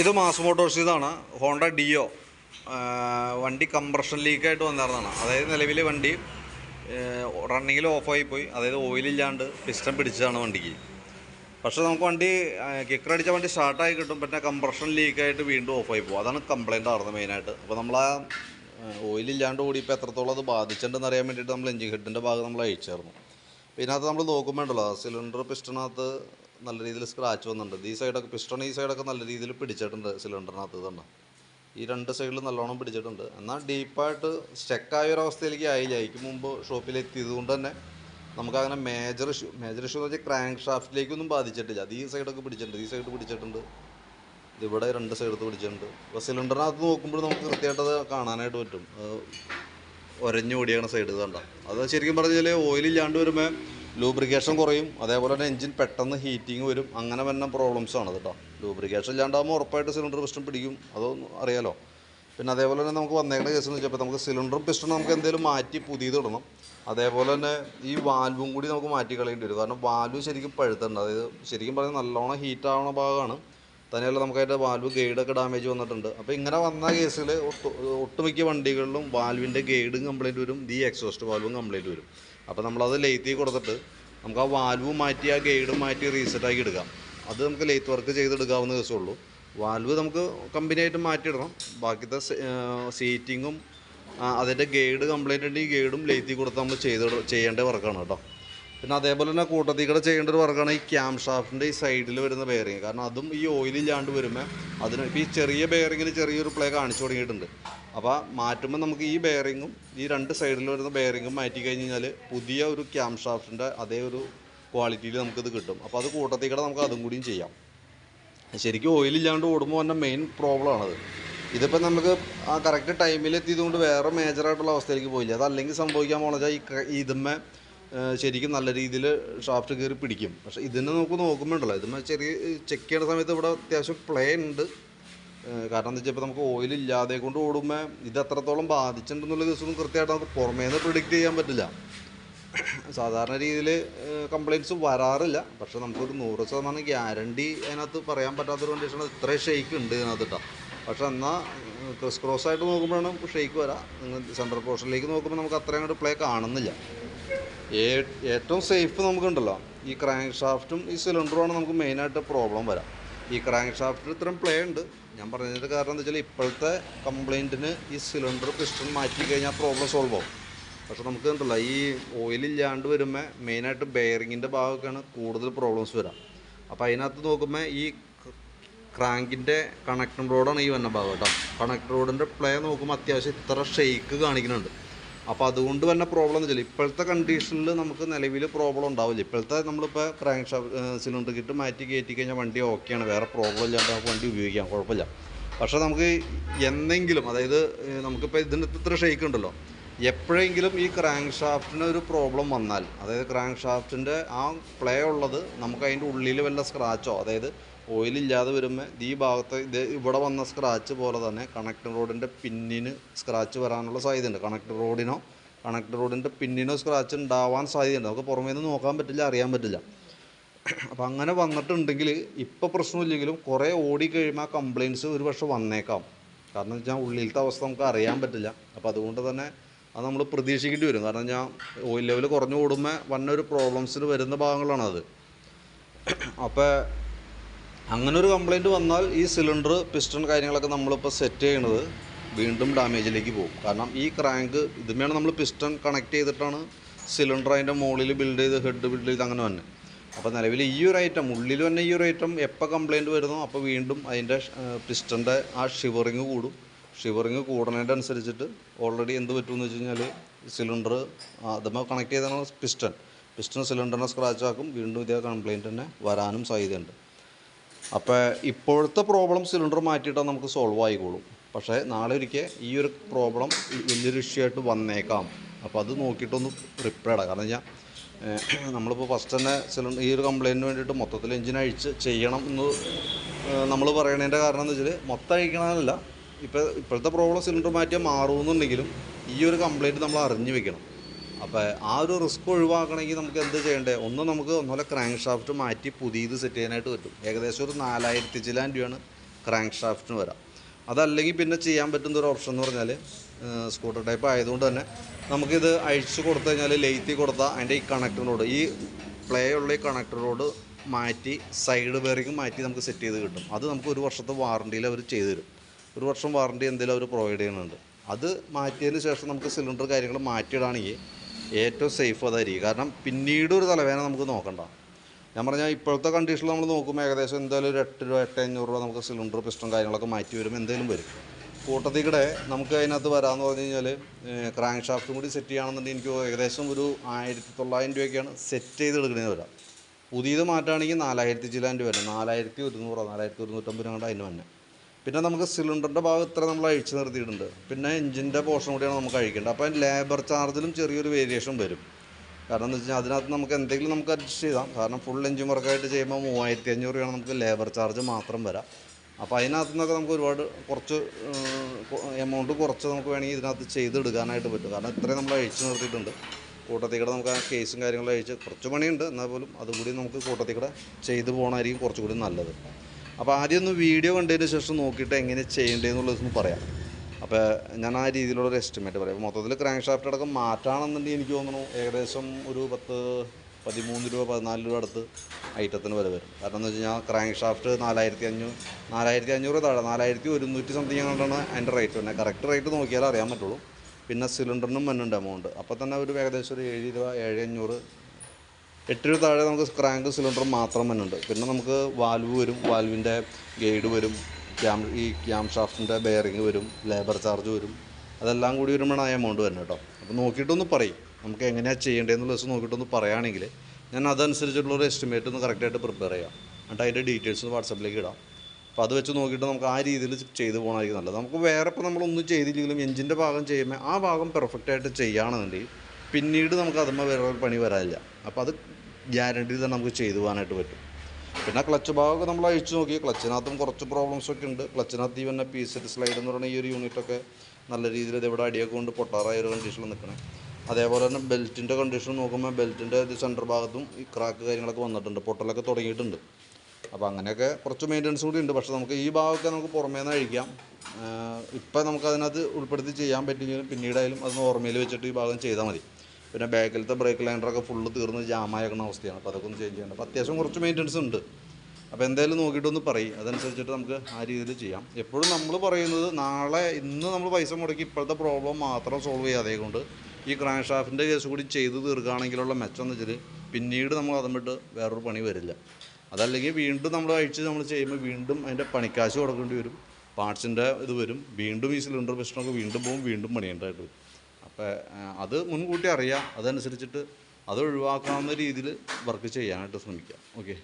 ഇത് mass Motors ഇതാണ്. Honda Dio വണ്ടി കംപ്രഷൻ ലീക്കായിട്ട് വന്നിരുന്നതാണ് അതായത് നിലവിൽ വണ്ടി റണ്ണിങ്ങിൽ ഓഫായി പോയി അതായത് ഓയിലില്ലാണ്ട് പിസ്റ്റം പിടിച്ചതാണ് വണ്ടിക്ക്. പക്ഷേ നമുക്ക് വണ്ടി കിക്കർ അടിച്ച വണ്ടി സ്റ്റാർട്ടായി കിട്ടും. പിന്നെ കംപ്രഷൻ ലീക്കായിട്ട് വീണ്ടും ഓഫായി പോകും അതാണ് കംപ്ലയിന്റ് ആയിരുന്നത് മെയിനായിട്ട് അപ്പോൾ നമ്മൾ ആ ഓയിലില്ലാണ്ട് കൂടി ഇപ്പോൾ എത്രത്തോളം അത് ബാധിച്ചിട്ടുണ്ടെന്ന് അറിയാൻ വേണ്ടിയിട്ട് നമ്മൾ എഞ്ചിൻ ഹെഡിന്റെ ഭാഗം നമ്മൾ അയച്ചായിരുന്നു. അത് നമ്മൾ നോക്കുമ്പോണ്ടല്ലോ സിലിണ്ടർ പിസ്റ്റണിനകത്ത് നല്ല രീതിയിൽ സ്ക്രാച്ച് വന്നിട്ടുണ്ട്. ഈ സൈഡൊക്കെ പിസ്റ്റൺ ഈ സൈഡൊക്കെ നല്ല രീതിയിൽ പിടിച്ചിട്ടുണ്ട് സിലിണ്ടറിനകത്ത് തന്നെ. ഈ രണ്ട് സൈഡിൽ നല്ലോണം പിടിച്ചിട്ടുണ്ട്. എന്നാൽ ഡീപ്പായിട്ട് സ്റ്റക്കായ ഒരു അവസ്ഥയിലേക്ക് ആയില്ല അതിക്ക് മുമ്പ് ഷോപ്പിൽ എത്തിയത് കൊണ്ട് തന്നെ നമുക്കങ്ങനെ മേജർ ഇഷ്യൂ മേജർ ഇഷ്യൂ എന്ന് വെച്ചാൽ ക്രാങ്ക് ഷാഫ്റ്റിലേക്കൊന്നും ബാധിച്ചിട്ടില്ല. അത് ഈ സൈഡൊക്കെ പിടിച്ചിട്ടുണ്ട്. ഈ സൈഡ് പിടിച്ചിട്ടുണ്ട്. ഇതിവിടെ രണ്ട് സൈഡത്ത് പിടിച്ചിട്ടുണ്ട്. അപ്പോൾ സിലിണ്ടറിനകത്ത് നോക്കുമ്പോൾ നമുക്ക് കൃത്യമായിട്ട് അത് കാണാനായിട്ട് പറ്റും. ഒരഞ്ഞു ഓടിയാണ് സൈഡ് കണ്ട. അത് ശരിക്കും പറഞ്ഞാൽ ഓയിലില്ലാണ്ട് വരുമ്പോൾ ലൂബ്രിക്കേഷൻ കുറയും. അതേപോലെ തന്നെ എഞ്ചിൻ പെട്ടെന്ന് ഹീറ്റിംഗ് വരും. അങ്ങനെ വന്ന പ്രോബ്ലംസ് ആണ് കേട്ടോ. ലൂബ്രിക്കേഷൻ ഇല്ലാണ്ടാകുമ്പോൾ ഉറപ്പായിട്ട് സിലിണ്ടർ പിസ്റ്റൺ പിടിക്കും. അതൊന്നും അറിയാലോ. പിന്നെ അതേപോലെ തന്നെ നമുക്ക് വന്നേക്കുന്ന കേസ് എന്ന് വെച്ചപ്പോൾ നമുക്ക് സിലിണ്ടറും പിസ്റ്റണും നമുക്ക് എന്തെങ്കിലും മാറ്റി പുതിയത് ഇടണം. അതേപോലെ തന്നെ ഈ വാൽവും കൂടി നമുക്ക് മാറ്റി കളയേണ്ടി വരും. കാരണം വാൽവ് ശരിക്കും പഴുത്തുണ്ട്. അതായത് ശരിക്കും പറഞ്ഞാൽ നല്ലോണം ഹീറ്റ് ഭാഗമാണ് തന്നെയല്ല നമുക്ക് അതിന്റെ വാൽവ് ഗൈഡൊക്കെ ഡാമേജ് വന്നിട്ടുണ്ട്. അപ്പോൾ ഇങ്ങനെ വന്ന കേസിൽ ഒട്ടുമിക്ക വണ്ടികളിലും വാൽവിന്റെ ഗൈഡും കംപ്ലൈന്റ് വരും. ദി എക്സോസ്റ്റ് വാൽവും കംപ്ലൈന്റ് വരും. അപ്പോൾ നമ്മളത് ലെയ്ത്തി കൊടുത്തിട്ട് നമുക്ക് ആ വാൽവ് മാറ്റി ആ ഗൈഡും മാറ്റി റീസെറ്റ് ആക്കി എടുക്കാം. അത് നമുക്ക് ലെയ്ത്ത് വർക്ക് ചെയ്തെടുക്കാവുന്ന ദിവസമുള്ളൂ വാൽവ് നമുക്ക് കമ്പനിയായിട്ട് മാറ്റിയിടണം. ബാക്കിത്തെ സീറ്റിങ്ങും അതിന്റെ ഗൈഡ് കംപ്ലൈന്റ് ഉണ്ടെങ്കിൽ ഗൈഡും ലെയ്ത്തി കൊടുത്ത് നമ്മൾ ചെയ്ത് ചെയ്യേണ്ട വർക്കാണ് കേട്ടോ. പിന്നെ അതേപോലെ തന്നെ കൂട്ടത്തിൽ കൂടെ ചെയ്യേണ്ട ഒരു വർക്കാണ് ഈ ക്യാം ഷാഫ്റ്റിന്റെ ഈ സൈഡിൽ വരുന്ന ബെയറിങ് കാരണം അതും ഈ ഓയിലില്ലാണ്ട് വരുമ്പോൾ അതിന് ഇപ്പോൾ ഈ ചെറിയ ബെയറിങ്ങിന് ചെറിയൊരു പ്ലേ കാണിച്ചു തുടങ്ങിയിട്ടുണ്ട്. അപ്പോൾ മാറ്റുമ്പോൾ നമുക്ക് ഈ ബെയറിങ്ങും ഈ രണ്ട് സൈഡിൽ വരുന്ന ബെയറിങ്ങും മാറ്റി കഴിഞ്ഞ് കഴിഞ്ഞാൽ പുതിയ ഒരു ക്യാം ഷാഫ്റ്റിന്റെ അതേ ഒരു ക്വാളിറ്റിയിൽ നമുക്കിത് കിട്ടും. അപ്പോൾ അത് കൂട്ടത്തിൽ കൂടെ നമുക്ക് അതും കൂടിയും ചെയ്യാം. ശരിക്കും ഓയിലില്ലാണ്ട് ഓടുമ്പോൾ തന്നെ മെയിൻ പ്രോബ്ലമാണത് ഇതിപ്പോൾ നമുക്ക് ആ കറക്റ്റ് ടൈമിൽ എത്തിയതുകൊണ്ട് വേറെ മേജറായിട്ടുള്ള അവസ്ഥയിലേക്ക് പോയില്ല. അതല്ലെങ്കിൽ സംഭവിക്കാൻ പോണെച്ചാൽ ഈ ഇതുമ്മേ ശരിക്കും നല്ല രീതിയിൽ ഷാഫ്റ്റ് കയറി പിടിക്കും. പക്ഷേ ഇതിനെ നമുക്ക് നോക്കുമ്പോണ്ടല്ലോ ഇതിന്മേ ചെറിയ ചെക്ക് ചെയ്യുന്ന സമയത്ത് ഇവിടെ അത്യാവശ്യം പ്ലേ ഉണ്ട്. കാരണം എന്താ വെച്ചാൽ നമുക്ക് ഓയിൽ ഇല്ലാതെ കൊണ്ട് ഓടുമ്പോൾ ഇത് എത്രത്തോളം ബാധിച്ചിട്ടുണ്ടെന്നുള്ള ദിവസമൊന്നും കൃത്യമായിട്ട് നമുക്ക് പുറമേ നിന്ന് പ്രിഡിക്റ്റ് ചെയ്യാൻ പറ്റില്ല. സാധാരണ രീതിയിൽ കംപ്ലയിൻസ് വരാറില്ല. പക്ഷെ നമുക്കൊരു നൂറ് ശതമാനം ഗ്യാരണ്ടി അതിനകത്ത് പറയാൻ പറ്റാത്തൊരു കണ്ടീഷൻ ഇത്ര ഷെയ്ക്ക് ഉണ്ട് ഇതിനകത്ത് പക്ഷെ എന്നാൽ ക്രിസ് ക്രോസ് ആയിട്ട് നോക്കുമ്പോഴാണ് ഷെയ്ക്ക് വരാം. നിങ്ങൾ സെൻട്രൽ പോർഷനിലേക്ക് നോക്കുമ്പോൾ നമുക്ക് അത്രയും അങ്ങോട്ട് പ്ലേ കാണുന്നില്ല. ഏറ്റവും സേഫ് നമുക്കുണ്ടല്ലോ. ഈ ക്രാങ്ക് ഷാഫ്റ്റും ഈ സിലിണ്ടറുമാണ് നമുക്ക് മെയിനായിട്ട് പ്രോബ്ലം വരാം. ഈ ക്രാങ്ക് ഷാഫ്റ്റിൽ ഇത്രയും പ്ലേ ഉണ്ട്. ഞാൻ പറഞ്ഞതിന്റെ കാരണം എന്താ വെച്ചാൽ ഇപ്പോഴത്തെ കംപ്ലൈന്റിന് ഈ സിലിണ്ടർ പിസ്റ്റൺ മാറ്റി കഴിഞ്ഞാൽ പ്രോബ്ലം സോൾവ് ആവും. പക്ഷെ നമുക്ക് കണ്ടല്ല ഈ ഓയിലില്ലാണ്ട് വരുമ്പോൾ മെയിനായിട്ട് ബെയറിങ്ങിന്റെ ഭാഗമൊക്കെയാണ് കൂടുതൽ പ്രോബ്ലംസ് വരാം. അപ്പോൾ അതിനകത്ത് നോക്കുമ്പോൾ ഈ ക്രാങ്കിന്റെ കണക്ടർ റോഡാണ് ഈ വന്ന ഭാഗം കേട്ടോ. കണക്ടർ റോഡിന്റെ പ്ലേ നോക്കുമ്പോൾ അത്യാവശ്യം ഇത്ര ഷെയ്ക്ക് കാണിക്കുന്നുണ്ട്. അപ്പോൾ അതുകൊണ്ട് തന്നെ പ്രോബ്ലം എന്ന് വെച്ചാൽ ഇപ്പോഴത്തെ കണ്ടീഷനിൽ നമുക്ക് നിലവിൽ പ്രോബ്ലം ഉണ്ടാവില്ല. ഇപ്പോഴത്തെ നമ്മളിപ്പോൾ ക്രാങ്ക് ഷാ സിലിണ്ടർ കിട്ട് മാറ്റി കയറ്റി കഴിഞ്ഞാൽ വണ്ടി ഓക്കെയാണ് വേറെ പ്രോബ്ലം ഇല്ലാണ്ട് നമുക്ക് വണ്ടി ഉപയോഗിക്കാം. കുഴപ്പമില്ല. പക്ഷേ നമുക്ക് എന്തെങ്കിലും അതായത് നമുക്കിപ്പോൾ ഇതിന്റെ ഇത്ര ഷെയ്ക്ക് ഉണ്ടല്ലോ. എപ്പോഴെങ്കിലും ഈ ക്രാങ്ക് ഷാഫ്റ്റിന് ഒരു പ്രോബ്ലം വന്നാൽ അതായത് ക്രാങ്ക് ഷാഫ്റ്റിന്റെ ആ പ്ലേ ഉള്ളത് നമുക്ക് അതിന്റെ ഉള്ളിൽ വല്ല സ്ക്രാച്ചോ അതായത് ഓയിൽ ഇല്ലാതെ വരുമ്പോൾ ഈ ഭാഗത്ത് ഇത് ഇവിടെ വന്ന സ്ക്രാച്ച് പോലെ തന്നെ കണക്ടർ റോഡിന്റെ പിന്നിന് സ്ക്രാച്ച് വരാനുള്ള സാധ്യതയുണ്ട്. കണക്ടർ റോഡിനോ കണക്ടർ റോഡിന്റെ പിന്നിനോ സ്ക്രാച്ച് ഉണ്ടാവാൻ സാധ്യതയുണ്ട്. നമുക്ക് പുറമേ നിന്ന് നോക്കാൻ പറ്റില്ല അറിയാൻ പറ്റില്ല. അപ്പം അങ്ങനെ വന്നിട്ടുണ്ടെങ്കിൽ ഇപ്പോൾ പ്രശ്നമില്ലെങ്കിലും കുറേ ഓടി കഴിയുമ്പോൾ ആ കംപ്ലയിൻസ് ഒരു പക്ഷെ വന്നേക്കാം. കാരണം വെച്ചാൽ ഉള്ളിലത്തെ അവസ്ഥ നമുക്ക് അറിയാൻ പറ്റില്ല. അപ്പോൾ അതുകൊണ്ട് തന്നെ അത് നമ്മൾ പ്രതീക്ഷിക്കേണ്ടി വരും. കാരണം ഞാൻ ഓയിൽ ലെവൽ കുറഞ്ഞു ഓടുമ്പോൾ വന്ന ഒരു പ്രോബ്ലംസിന് വരുന്ന ഭാഗങ്ങളാണത്. അപ്പോൾ അങ്ങനെ ഒരു കംപ്ലൈന്റ് വന്നാൽ ഈ സിലിണ്ടർ പിസ്റ്റൺ കാര്യങ്ങളൊക്കെ നമ്മളിപ്പോൾ സെറ്റ് ചെയ്യണത് വീണ്ടും ഡാമേജിലേക്ക് പോകും. കാരണം ഈ ക്രാങ്ക് ഇതുമേയാണ് നമ്മൾ പിസ്റ്റൺ കണക്ട് ചെയ്തിട്ടാണ് സിലിണ്ടർ അതിന്റെ മുകളിൽ ബിൽഡ് ചെയ്ത് ഹെഡ് ബിൽഡ് ചെയ്ത് അങ്ങനെ തന്നെ അപ്പോൾ നിലവിൽ ഈ ഒരു ഐറ്റം ഉള്ളിൽ തന്നെ ഈ ഒരു ഐറ്റം എപ്പോൾ കംപ്ലൈന്റ് വരുന്നു അപ്പോൾ വീണ്ടും അതിന്റെ പിസ്റ്റന്റെ ആ ഷിവറിങ് കൂടും. ഷിവറിങ് കൂടുന്നതിന്റെ അനുസരിച്ചിട്ട് ഓൾറെഡി എന്ത് പറ്റുമെന്ന് വെച്ച് കഴിഞ്ഞാൽ സിലിണ്ടർ അതുമ്പോൾ കണക്ട് ചെയ്താണ് പിസ്റ്റൺ പിസ്റ്റൺ സിലിണ്ടറിനെ സ്ക്രാച്ച് ആക്കും വീണ്ടും ഇതേ കംപ്ലൈന്റ് തന്നെ വരാനും സാധ്യതയുണ്ട്. അപ്പോൾ ഇപ്പോഴത്തെ പ്രോബ്ലം സിലിണ്ടർ മാറ്റിയിട്ടാൽ നമുക്ക് സോൾവ് ആയിക്കോളും. പക്ഷേ നാളെ ഒരിക്കൽ ഈ ഒരു പ്രോബ്ലം വലിയൊരു ഇഷ്യൂ ആയിട്ട് വന്നേക്കാം. അപ്പോൾ അത് നോക്കിയിട്ടൊന്ന് റിപ്പയർ ആണ് കാരണം ഞാൻ നമ്മളിപ്പോൾ ഫസ്റ്റ് തന്നെ സിലിണ്ടർ ഈ ഒരു കംപ്ലയിന്റിന് വേണ്ടിയിട്ട് മൊത്തത്തിൽ എഞ്ചിൻ അഴിച്ച് ചെയ്യണം എന്ന് നമ്മൾ പറയണതിന്റെ കാരണം എന്ന് വെച്ചാൽ മൊത്തം അഴിക്കണമെന്നല്ല ഇപ്പോൾ ഇപ്പോഴത്തെ പ്രോബ്ലം സിലിണ്ടർ മാറ്റിയാൽ മാറുമെന്നുണ്ടെങ്കിലും ഈ ഒരു കംപ്ലയിന്റ് നമ്മൾ അറിഞ്ഞു വെക്കണം. അപ്പോൾ ആ ഒരു റിസ്ക് ഒഴിവാക്കണമെങ്കിൽ നമുക്ക് എന്ത് ചെയ്യേണ്ടത് ഒന്ന് നമുക്ക് ഒന്നുപോലെ ക്രാങ്ക് ഷാഫ്റ്റ് മാറ്റി പുതിയത് സെറ്റ് ചെയ്യാനായിട്ട് പറ്റും. ഏകദേശം ഒരു നാലായിരത്തി ചില്ലാൻ രൂപയാണ് ക്രാങ്ക് ഷാഫ്റ്റിന് വരാം. അതല്ലെങ്കിൽ പിന്നെ ചെയ്യാൻ പറ്റുന്ന ഒരു ഓപ്ഷൻ എന്ന് പറഞ്ഞാൽ സ്കൂട്ടർ ടൈപ്പ് ആയതുകൊണ്ട് തന്നെ നമുക്കിത് അഴിച്ചു കൊടുത്തു കഴിഞ്ഞാൽ ലെയ്ത്തി കൊടുത്താൽ അതിന്റെ ഈ കണക്ടറിനോട് ഈ പ്ലേ ഉള്ള ഈ കണക്ടറിനോട് മാറ്റി സൈഡ് ബെയറിങ് മാറ്റി നമുക്ക് സെറ്റ് ചെയ്ത് കിട്ടും. അത് നമുക്ക് ഒരു വർഷത്തെ വാറണ്ടിയിൽ അവർ ചെയ്തു തരും. ഒരു വർഷം വാറണ്ടി എന്തെങ്കിലും അവർ പ്രൊവൈഡ് ചെയ്യുന്നുണ്ട്. അത് മാറ്റിയതിന് ശേഷം നമുക്ക് സിലിണ്ടർ കാര്യങ്ങൾ മാറ്റിയിടാണെങ്കിൽ ഏറ്റവും സേഫ് അതായിരിക്കും കാരണം പിന്നീട് ഒരു തലവേന നമുക്ക് നോക്കണ്ട. ഞാൻ പറഞ്ഞാൽ ഇപ്പോഴത്തെ കണ്ടീഷനിൽ നമ്മൾ നോക്കുമ്പോൾ ഏകദേശം എന്തായാലും ഒരു എട്ട് രൂപ എട്ട് അഞ്ഞൂറ് രൂപ നമുക്ക് സിലിണ്ടർ പിസ്റ്റം കാര്യങ്ങളൊക്കെ മാറ്റി വരും എന്തെങ്കിലും വരും. കൂട്ടത്തിൽ കൂടെ നമുക്ക് അതിനകത്ത് വരാമെന്ന് പറഞ്ഞു കഴിഞ്ഞാൽ ക്രാങ്ക് ഷാഫ്റ്റും കൂടി സെറ്റ് ചെയ്യുകയാണെന്നുണ്ടെങ്കിൽ എനിക്ക് ഏകദേശം ഒരു ആയിരത്തി തൊള്ളായിരം രൂപയൊക്കെയാണ് സെറ്റ് ചെയ്ത് എടുക്കുന്നത് വരാം. പുതിയത് മാറ്റുകയാണെങ്കിൽ നാലായിരത്തി ചില്ലാൻ രൂപ വരും. നാലായിരത്തി ഒരുന്നൂറോ നാലായിരത്തി ഒരുന്നൂറ്റമ്പത് രൂപ അതിന് തന്നെ പിന്നെ നമുക്ക് സിലിണ്ടറിന്റെ ഭാഗം ഇത്ര നമ്മൾ അഴിച്ചു നിർത്തിയിട്ടുണ്ട്. പിന്നെ എഞ്ചിന്റെ പോർഷൻ കൂടിയാണ് നമുക്ക് അഴിക്കേണ്ടത്. അപ്പോൾ ലേബർ ചാർജിലും ചെറിയൊരു വേരിയേഷൻ വരും. കാരണം എന്ന് വെച്ചാൽ അതിനകത്ത് നമുക്ക് എന്തെങ്കിലും നമുക്ക് അഡ്ജസ്റ്റ് ചെയ്താം. കാരണം ഫുൾ എഞ്ചിൻ വർക്കായിട്ട് ചെയ്യുമ്പോൾ മൂവായിരത്തി അഞ്ഞൂറ് രൂപയാണ് നമുക്ക് ലേബർ ചാർജ് മാത്രം വരാം. അപ്പോൾ അതിനകത്ത് നിന്നൊക്കെ നമുക്ക് ഒരുപാട് കുറച്ച് എമൗണ്ട് കുറച്ച് നമുക്ക് വേണമെങ്കിൽ ഇതിനകത്ത് ചെയ്തെടുക്കാനായിട്ട് പറ്റും. കാരണം ഇത്രയും നമ്മൾ അഴിച്ചു നിർത്തിയിട്ടുണ്ട്. കൂട്ടത്തിക്കടെ കൂടെ നമുക്ക് ആ കേസും കാര്യങ്ങളും അഴിച്ച് കുറച്ച് പണിയുണ്ട്. എന്നാൽ പോലും അതുകൂടി നമുക്ക് കൂട്ടത്തിക്കട ചെയ്തു പോകണമായിരിക്കും കുറച്ചുകൂടി നല്ലത്. അപ്പോൾ ആദ്യം ഒന്ന് വീഡിയോ കണ്ടതിന് ശേഷം നോക്കിയിട്ട് എങ്ങനെ ചെയ്യേണ്ടതെന്നുള്ളതൊന്ന് പറയാം. അപ്പോൾ ഞാൻ ആ രീതിയിലുള്ള ഒരു എസ്റ്റിമേറ്റ് പറയാം. മൊത്തത്തിൽ ക്രാങ്ക് അടക്കം മാറ്റാണെന്നുണ്ടെങ്കിൽ എനിക്ക് തോന്നുന്നു ഏകദേശം ഒരു പത്ത് പതിമൂന്ന് രൂപ പതിനാല് രൂപ അടുത്ത് ഐറ്റത്തിന് വില വരും. കാരണം എന്ന് വെച്ച് കഴിഞ്ഞാൽ ക്രാങ്ക് ഷാഫ്റ്റ് നാലായിരത്തി അഞ്ഞൂറ് നാലായിരത്തി അഞ്ഞൂറ് താഴെ നാലായിരത്തി ഒരുന്നൂറ്റി സംതിങ് കൊണ്ടാണ് അതിന്റെ റേറ്റ് വരുന്നത്. കറക്റ്റ് റേറ്റ് നോക്കിയാലേ അറിയാൻ പറ്റുള്ളൂ. പിന്നെ സിലിണ്ടറിനും മണ്ണുണ്ട് എമൗണ്ട് അപ്പോൾ തന്നെ ഒരു ഏകദേശം ഒരു ഏഴ് രൂപ ഏഴ് അഞ്ഞൂറ് എട്ട് രൂപ താഴെ നമുക്ക് ക്രാങ്ക് സിലിണ്ടർ മാത്രം തന്നെ ഉണ്ട്. പിന്നെ നമുക്ക് വാൽവ് വരും വാൽവിന്റെ ഗൈഡ് വരും ക്യാം ഈ ക്യാം ഷാഫ്റ്റിന്റെ ബെയറിങ് വരും ലേബർ ചാർജ് വരും. അതെല്ലാം കൂടി വരുമ്പോഴാണ് ആ എമൗണ്ട് വരുന്നത് കേട്ടോ. അപ്പോൾ നോക്കിയിട്ടൊന്ന് പറയും. നമുക്ക് എങ്ങനെയാണ് ചെയ്യേണ്ടതെന്നുള്ള ദിവസം നോക്കിയിട്ടൊന്ന് പറയുകയാണെങ്കിൽ ഞാൻ അതനുസരിച്ചുള്ള ഒരു എസ്റ്റിമേറ്റ് ഒന്ന് കറക്റ്റായിട്ട് പ്രിപ്പയർ ചെയ്യാം. എന്നിട്ട് അതിന്റെ ഡീറ്റെയിൽസ് വാട്സപ്പിലേക്ക് ഇടാം. അപ്പോൾ അത് വെച്ച് നോക്കിയിട്ട് നമുക്ക് ആ രീതിയിൽ ചെയ്തു പോകണമായിരിക്കും നല്ലത്. നമുക്ക് വേറെ ഇപ്പോൾ നമ്മളൊന്നും ചെയ്തില്ലെങ്കിലും എഞ്ചിന്റെ ഭാഗം ചെയ്യുമ്പോൾ ആ ഭാഗം പെർഫെക്റ്റായിട്ട് ചെയ്യുകയാണെന്നുണ്ടെങ്കിൽ പിന്നീട് നമുക്ക് അതുമ്പോൾ വേറെ പണി വരാനില്ല. അപ്പോൾ അത് ഗ്യാരണ്ടി തന്നെ നമുക്ക് ചെയ്തു പോകാനായിട്ട് പറ്റും. പിന്നെ ക്ലച്ച് ഭാഗമൊക്കെ നമ്മൾ അഴിച്ചു നോക്കി. ക്ലച്ചിനകത്തും കുറച്ച് പ്രോബ്ലംസ് ഒക്കെ ഉണ്ട്. ക്ലച്ചിനകത്ത് ഈ വന്ന പി സെറ്റ് സ്ലൈഡ് എന്ന് പറയുന്ന ഈ ഒരു യൂണിറ്റൊക്കെ നല്ല രീതിയിൽ ഇത് ഇവിടെ അടിയൊക്കെ കൊണ്ട് പൊട്ടാറായ ഒരു കണ്ടീഷനിൽ നിൽക്കണം. അതേപോലെ തന്നെ ബെൽറ്റിന്റെ കണ്ടീഷൻ നോക്കുമ്പോൾ ബെൽറ്റിന്റെ സെന്റർ ഭാഗത്തും ഈ ക്രാക്ക് കാര്യങ്ങളൊക്കെ വന്നിട്ടുണ്ട്. പൊട്ടലൊക്കെ തുടങ്ങിയിട്ടുണ്ട്. അപ്പോൾ അങ്ങനെയൊക്കെ കുറച്ച് മെയിന്റനൻസ് കൂടി ഉണ്ട്. പക്ഷേ നമുക്ക് ഈ ഭാഗമൊക്കെ നമുക്ക് പുറമേ നിന്ന് അഴിക്കാം. ഇപ്പം നമുക്ക് അതിനകത്ത് ഉൾപ്പെടുത്തി ചെയ്യാൻ പറ്റില്ലെങ്കിലും പിന്നീടായാലും അത് ഓർമ്മയിൽ വെച്ചിട്ട് ഈ ഭാഗം ചെയ്താൽ മതി. പിന്നെ ബാക്കിലത്തെ ബ്രേക്ക് ലൈനറൊക്കെ ഫുള്ള് തീർന്ന് ജാമായേക്കുന്ന അവസ്ഥയാണ്. അപ്പോൾ അതൊക്കെ ഒന്ന് ചേഞ്ച് ചെയ്യണം. അപ്പോൾ അത്യാവശ്യം കുറച്ച് മെയിന്റനൻസ് ഉണ്ട്. അപ്പോൾ എന്തായാലും നോക്കിയിട്ടൊന്ന് പറയും. അതനുസരിച്ചിട്ട് നമുക്ക് ആ രീതിയിൽ ചെയ്യാം. എപ്പോഴും നമ്മൾ പറയുന്നത് നാളെ ഇന്ന് നമ്മൾ പൈസ മുടക്കി ഇപ്പോഴത്തെ പ്രോബ്ലം മാത്രം സോൾവ് ചെയ്യാതെ കൊണ്ട് ഈ ക്രാങ്ക് ഷാഫിന്റെ കേസ് കൂടി ചെയ്ത് തീർക്കുകയാണെങ്കിലുള്ള മെച്ചം എന്ന് വെച്ചാൽ പിന്നീട് നമ്മൾ അതും വേറൊരു പണി വരില്ല. അതല്ലെങ്കിൽ വീണ്ടും നമ്മൾ അഴിച്ച് നമ്മൾ ചെയ്യുമ്പോൾ വീണ്ടും അതിന്റെ പണിക്കാശ് കൊടുക്കേണ്ടി വരും. പാർട്സിന്റെ ഇത് വരും. വീണ്ടും ഈ സിലിണ്ടർ പ്രശ്നമൊക്കെ വീണ്ടും പോകും വീണ്ടും പണിയേണ്ടതായിട്ട് വരും. അത് മുൻകൂട്ടി അറിയാം. അതനുസരിച്ചിട്ട് അത് ഒഴിവാക്കാവുന്ന രീതിയിൽ വർക്ക് ചെയ്യാനായിട്ട് ശ്രമിക്കാം. ഓക്കെ.